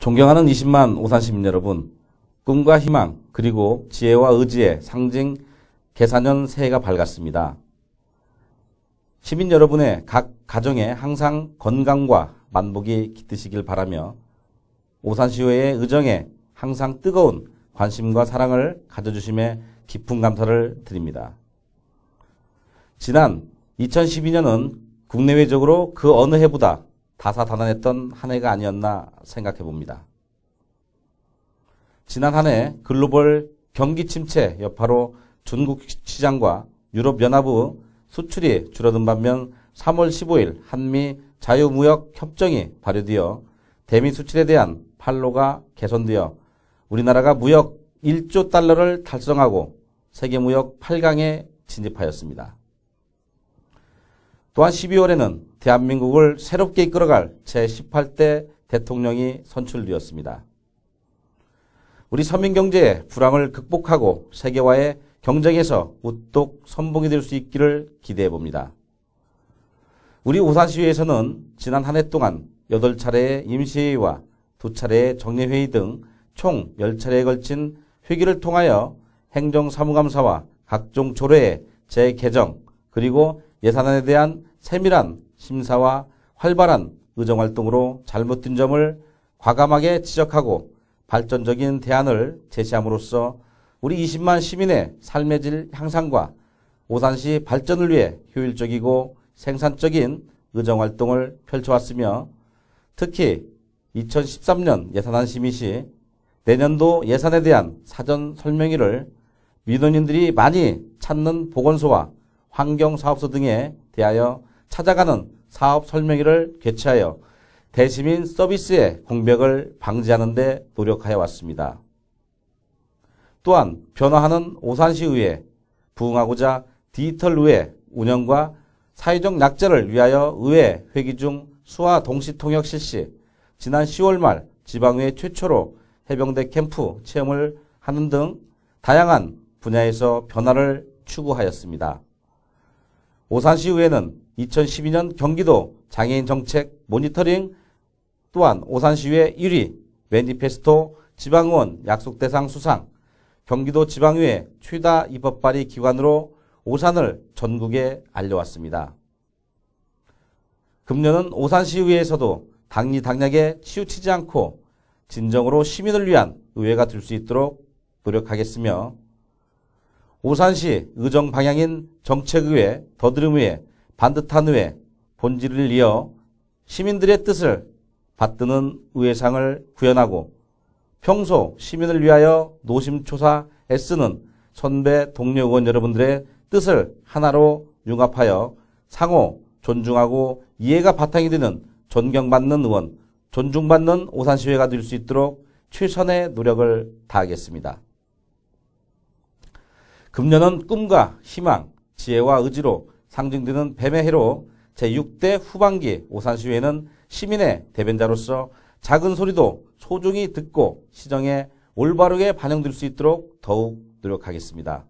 존경하는 20만 오산 시민 여러분, 꿈과 희망 그리고 지혜와 의지의 상징 개사년 새해가 밝았습니다. 시민 여러분의 각 가정에 항상 건강과 만복이 깃드시길 바라며 오산시의회 의정에 항상 뜨거운 관심과 사랑을 가져주심에 깊은 감사를 드립니다. 지난 2012년은 국내외적으로 그 어느 해보다 다사다난했던 한 해가 아니었나 생각해 봅니다. 지난 한 해 글로벌 경기 침체 여파로 중국 시장과 유럽연합의 수출이 줄어든 반면 3월 15일 한미 자유무역 협정이 발효되어 대미 수출에 대한 판로가 개선되어 우리나라가 무역 1조 달러를 달성하고 세계 무역 8강에 진입하였습니다. 또한 12월에는 대한민국을 새롭게 이끌어갈 제18대 대통령이 선출되었습니다. 우리 서민경제의 불황을 극복하고 세계화의 경쟁에서 우뚝 선봉이 될 수 있기를 기대해 봅니다. 우리 오산시회에서는 지난 한 해 동안 8차례의 임시회의와 2차례의 정례회의 등 총 10차례에 걸친 회기를 통하여 행정사무감사와 각종 조례의 재개정 그리고 예산안에 대한 세밀한 심사와 활발한 의정활동으로 잘못된 점을 과감하게 지적하고 발전적인 대안을 제시함으로써 우리 20만 시민의 삶의 질 향상과 오산시 발전을 위해 효율적이고 생산적인 의정활동을 펼쳐왔으며 특히 2013년 예산안 심의 시 내년도 예산에 대한 사전 설명회를 민원인들이 많이 찾는 보건소와 환경사업소 등에 대하여 찾아가는 사업 설명회를 개최하여 대시민 서비스의 공백을 방지하는 데 노력하여 왔습니다. 또한 변화하는 오산시의회, 부응하고자 디지털 의회 운영과 사회적 약자를 위하여 의회 회기 중 수화 동시 통역 실시, 지난 10월 말 지방의회 최초로 해병대 캠프 체험을 하는 등 다양한 분야에서 변화를 추구하였습니다. 오산시의회는 2012년 경기도 장애인 정책 모니터링 또한 오산시의회 1위 매니페스토 지방의원 약속대상 수상 경기도 지방의회 최다 입법 발의 기관으로 오산을 전국에 알려왔습니다. 금년은 오산시의회에서도 당리 당략에 치우치지 않고 진정으로 시민을 위한 의회가 될 수 있도록 노력하겠으며 오산시 의정 방향인 정책의회, 더드름의회, 반듯한 의회, 본질을 이어 시민들의 뜻을 받드는 의회상을 구현하고 평소 시민을 위하여 노심초사 애쓰는 선배 동료 의원 여러분들의 뜻을 하나로 융합하여 상호 존중하고 이해가 바탕이 되는 존경받는 의원, 존중받는 오산시회가 될 수 있도록 최선의 노력을 다하겠습니다. 금년은 꿈과 희망, 지혜와 의지로 상징되는 뱀의 해로 제6대 후반기 오산시회는 시민의 대변자로서 작은 소리도 소중히 듣고 시정에 올바르게 반영될 수 있도록 더욱 노력하겠습니다.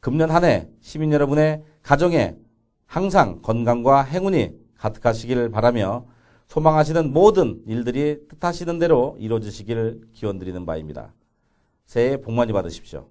금년 한 해 시민 여러분의 가정에 항상 건강과 행운이 가득하시기를 바라며 소망하시는 모든 일들이 뜻하시는 대로 이루어지시기를 기원드리는 바입니다. 새해 복 많이 받으십시오.